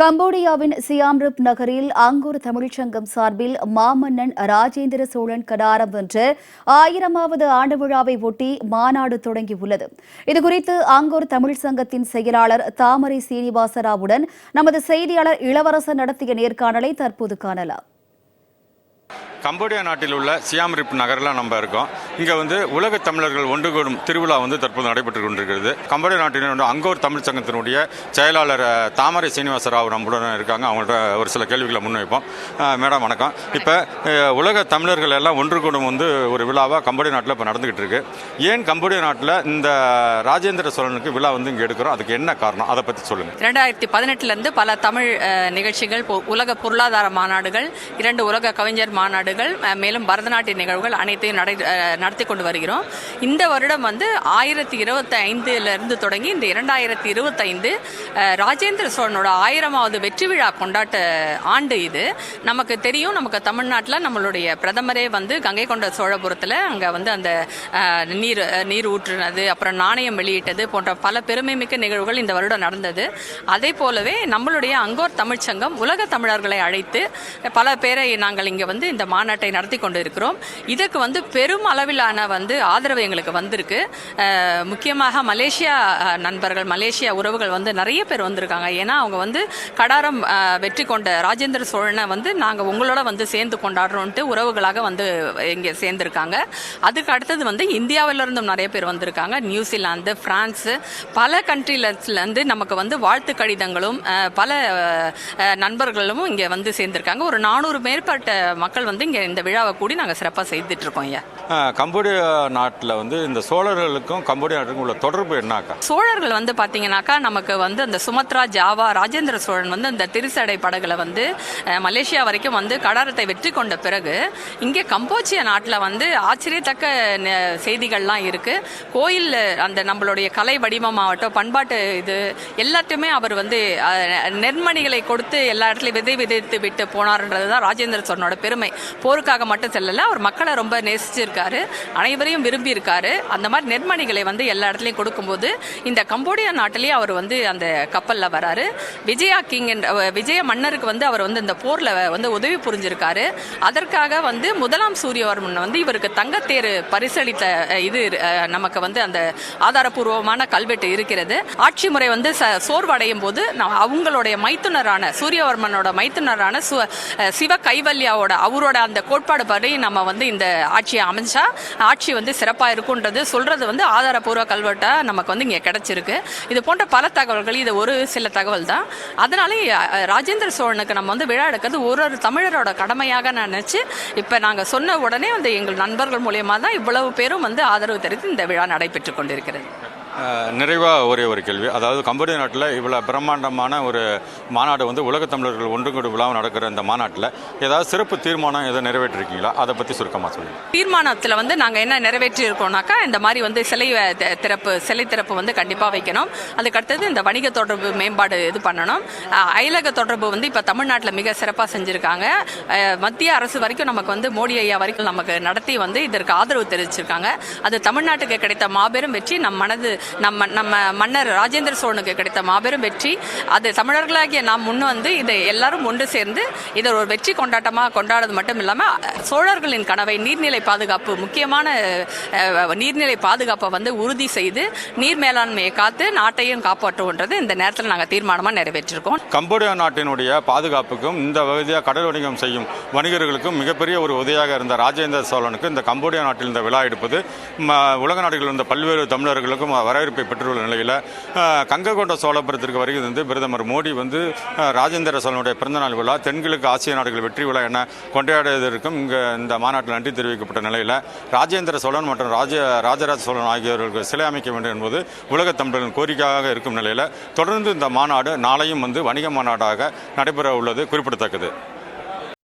கம்போடியாவின் சியாம்ரிப் நகரில் அங்கூர் தமிழ்ச்சங்கம் சார்பில் மாமன்னன் ராஜேந்திர சோழன் கடாரம் வென்ற ஆயிரமாவது ஆண்டு விழாவை ஒட்டி மாநாடு தொடங்கியுள்ளது. இதுகுறித்து அங்கூர் தமிழ் சங்கத்தின் செயலாளர் தாமரை சீனிவாசராவுடன் நமது செய்தியாளர் இளவரசன் நடத்திய நேர்காணலை தற்போது காணலாம். கம்போடியா நாட்டில் உள்ள சியாம் ரிப் நகரில் நம்ம இருக்கோம். இங்கே வந்து உலக தமிழர்கள் ஒன்று கூடும் திருவிழா வந்து தற்போது நடைபெற்று கொண்டிருக்கிறது. கம்போடியா நாட்டினுடைய அங்கோர் தமிழ் சங்கத்தினுடைய செயலாளர் தாமரை சீனிவாச ராவ் நம்மளுடன் இருக்காங்க. அவங்கள்ட்ட ஒரு சில கேள்விகளை முன்வைப்போம். மேடம் வணக்கம். இப்போ உலக தமிழர்கள் எல்லாம் ஒன்று கூடும் வந்து ஒரு விழாவாக கம்போடியா நாட்டில் இப்போ நடந்துகிட்டு இருக்கு. ஏன் கம்போடியா நாட்டில் இந்த ராஜேந்திர சோழனுக்கு விழா வந்து இங்கே எடுக்கிறோம்? அதுக்கு என்ன காரணம்? அதை பற்றி சொல்லுங்கள் ரெண்டாயிரத்தி பதினெட்டுலேருந்து பல தமிழ் நிகழ்ச்சிகள் உலக பொருளாதார மாநாடுகள் இரண்டு உலக கவிஞர் மாநாடு மாநாடுகள் மேலும் பரதநாட்டிய நிகழ்வுகள் அனைத்தையும் நடை நடத்தி கொண்டு வருகிறோம். இந்த வருடம் வந்து ஆயிரத்தி இருபத்தி ஐந்துல இருந்து தொடங்கி இந்த இரண்டாயிரத்தி இருபத்தைந்து ராஜேந்திர சோழனோட ஆயிரமாவது வெற்றி விழா கொண்டாட்ட ஆண்டு இது. நமக்கு தெரியும் நமக்கு தமிழ்நாட்டில் நம்மளுடைய பிரதமரே வந்து கங்கை கொண்ட சோழபுரத்தில் அங்கே வந்து அந்த நீர் நீர் ஊற்றுனது அப்புறம் நாணயம் வெளியிட்டது போன்ற பல பெருமைமிக்க நிகழ்வுகள் இந்த வருடம் நடந்தது. அதே போலவே நம்மளுடைய அங்கோர் தமிழ்ச்சங்கம் உலக தமிழர்களை அழைத்து பல பேரை நாங்கள் இங்கே வந்து இந்த மாநாட்டை நடத்தி கொண்டு இருக்கிறோம் இதற்கு வந்து பெரும் அளவிலான வந்து ஆதரவு எங்களுக்கு வந்திருக்கு. முக்கியமாக மலேசியா நண்பர்கள் மலேசியா உறவுகள் வந்து நிறைய பேர் வந்திருக்காங்க. ஏன்னா அவங்க வந்து கடாரம் வெற்றி கொண்ட ராஜேந்திர சோழனை வந்து நாங்கள் உங்களோட வந்து சேர்ந்து கொண்டாடுறோன்ட்டு உறவுகளாக வந்து இங்கே சேர்ந்துருக்காங்க. அதுக்கு அடுத்தது வந்து இந்தியாவிலிருந்தும் நிறைய பேர் வந்திருக்காங்க. நியூசிலாந்து ஃப்ரான்ஸு பல கண்ட்ரிலேருந்து நமக்கு வந்து வாழ்த்து கடிதங்களும் பல நண்பர்களும் இங்கே வந்து சேர்ந்திருக்காங்க. ஒரு நானூறு மேற்பட்ட மக்கள் வந்து இங்கே இந்த விழாவை கூடி நாங்கள் சிறப்பாக செய்துட்டு இருக்கோம் ஐயா கம்போடியா நாட்டில் வந்து இந்த சோழர்களுக்கும் கம்போடியா நாட்டுக்கும் உள்ள தொடர்பு என்னக்கா? சோழர்கள் வந்து பாத்தீங்கன்னாக்கா நமக்கு வந்து அந்த சுமத்ரா ஜாவா ராஜேந்திர சோழன் வந்து அந்த திருசடை படகுல வந்து மலேசியா வரைக்கும் வந்து கடாரத்தை வெற்றி கொண்ட பிறகு இங்கே கம்போச்சியா நாட்டில் வந்து ஆச்சரியத்தக்க செய்திகள்லாம் இருக்கு. கோயில் அந்த நம்மளுடைய கலை வடிவமாகட்டும் பண்பாட்டு இது எல்லாத்தையுமே அவர் வந்து அஹ், நெற்மணிகளை கொடுத்து எல்லா இடத்துலையும் விதை விதைத்து விட்டு போனார்ன்றது தான் ராஜேந்திர சோழனோட பெருமை. போருக்காக மட்டும் செல்லலை அவர் மக்களை ரொம்ப நேசிச்சிருக்காரு அனைவரையும் விரும்பியிருக்காரு. அந்த மாதிரி நெற்மணிகளை வந்து எல்லா இடத்துலையும் கொடுக்கும்போது இந்த கம்போடியா நாட்டிலேயே அவர் வந்து அந்த கப்பலில் வராரு. விஜயா கிங் என்ற விஜய மன்னருக்கு வந்து அவர் வந்து இந்த போரில் வந்து உதவி புரிஞ்சிருக்காரு. அதற்காக வந்து முதலாம் சூரியவர்மன் வந்து இவருக்கு தங்கத்தேர் பரிசளித்த இது நமக்கு வந்து அந்த ஆதாரபூர்வமான கல்வெட்டு இருக்கிறது. ஆட்சி முறை வந்து ச- சோர்வடையும் போது அவங்களுடைய மைத்துனரான சூரியவர்மனோட மைத்துனரான சிவ கைவல்யாவோட அவரோட அந்த கோட்பாடு படி நம்ம வந்து இந்த ஆட்சியை அமைச்சா ஆட்சி வந்து சிறப்பாக இருக்குன்றது சொல்கிறது வந்து ஆதாரபூர்வ கல்வெட்டாக நமக்கு வந்து இங்கே கிடச்சிருக்கு. இது போன்ற பல தகவல்கள் இது ஒரு சில தகவல் தான். அதனாலே ராஜேந்திர சோழனுக்கு நம்ம வந்து விழா எடுக்கிறது ஒரு ஒரு தமிழரோட கடமையாக நான் நினச்சி இப்போ நாங்கள் சொன்ன உடனே வந்து எங்கள் நண்பர்கள் மூலியமாக தான் இவ்வளவு பேரும் வந்து ஆதரவு தெரிவித்து இந்த விழா நடைபெற்று கொண்டிருக்கிறது. நிறைவாக ஒரே ஒரு கேள்வி. அதாவது கம்போடியா நாட்டில் இவ்வளோ பிரம்மாண்டமான ஒரு மாநாடு வந்து உலக தமிழர்கள் ஒன்று கூடும் விழாவும் நடக்கிற இந்த மாநாட்டில் ஏதாவது சிறப்பு தீர்மானம் எதை நிறைவேற்றிருக்கீங்களா? அதை பற்றி சுருக்கமாக சொல்லுங்கள் தீர்மானத்தில் வந்து நாங்கள் என்ன நிறைவேற்றி இருக்கோம்னாக்கா இந்த மாதிரி வந்து சிலை திறப்பு சிலை திறப்பு வந்து கண்டிப்பாக வைக்கணும். அதுக்கடுத்தது இந்த வணிக தொடர்பு மேம்பாடு இது பண்ணணும். அயலக தொடர்பு வந்து இப்போ தமிழ்நாட்டில் மிக சிறப்பாக செஞ்சுருக்காங்க. மத்திய அரசு வரைக்கும் நமக்கு வந்து மோடி ஐயா வரைக்கும் நமக்கு நடத்தி வந்து இதற்கு ஆதரவு தெரிவிச்சிருக்காங்க. அது தமிழ்நாட்டுக்கு கிடைத்த மாபெரும் வெற்றி நம் மனது நம்ம நம்ம மன்னர் ராஜேந்திர சோழனுக்கு கிடைத்த மாபெரும் வெற்றி. அது தமிழர்களாகிய நாம் முன் வந்து இதை எல்லாரும் ஒன்று சேர்ந்து இதை ஒரு வெற்றி கொண்டாட்டமாக கொண்டாடுறது மட்டும் இல்லாமல் சோழர்களின் கனவை நீர்நிலை பாதுகாப்பு முக்கியமான நீர்நிலை பாதுகாப்பை வந்து உறுதி செய்து நீர் மேலாண்மையை காத்து நாட்டையும் காப்பாற்றுவோன்றது இந்த நேரத்தில் நாங்கள் தீர்மானமாக நிறைவேற்றிருக்கோம். கம்போடியா நாட்டினுடைய பாதுகாப்புக்கும் இந்த வகையாக கடல் வணிகம் செய்யும் வணிகர்களுக்கும் மிகப்பெரிய ஒரு உதவியாக இருந்த ராஜேந்திர சோழனுக்கு இந்த கம்போடியா நாட்டில் இந்த விழா எடுப்பது உலக நாடுகளில் இருந்த பல்வேறு தமிழர்களுக்கும் வரவேற்பை பெற்றுள்ள நிலையில் கங்ககொண்ட சோழபுரத்திற்கு வருகை வந்து பிரதமர் மோடி வந்து ராஜேந்திர சோழனுடைய பிறந்தநாள் விழா தென்கிழக்கு ஆசிய நாடுகள் வெற்றி விழா என கொண்டாடுவதற்கும் இங்கே இந்த மாநாட்டில் நன்றி தெரிவிக்கப்பட்ட நிலையில் ராஜேந்திர சோழன் மற்றும் ராஜ ராஜராஜ சோழன் ஆகியோருக்கு சிலை அமைக்க வேண்டும் என்பது உலக தமிழர்களின் கோரிக்கையாக இருக்கும் நிலையில் தொடர்ந்து இந்த மாநாடு நாளையும் வந்து வணிக மாநாடாக நடைபெற உள்ளது குறிப்பிடத்தக்கது.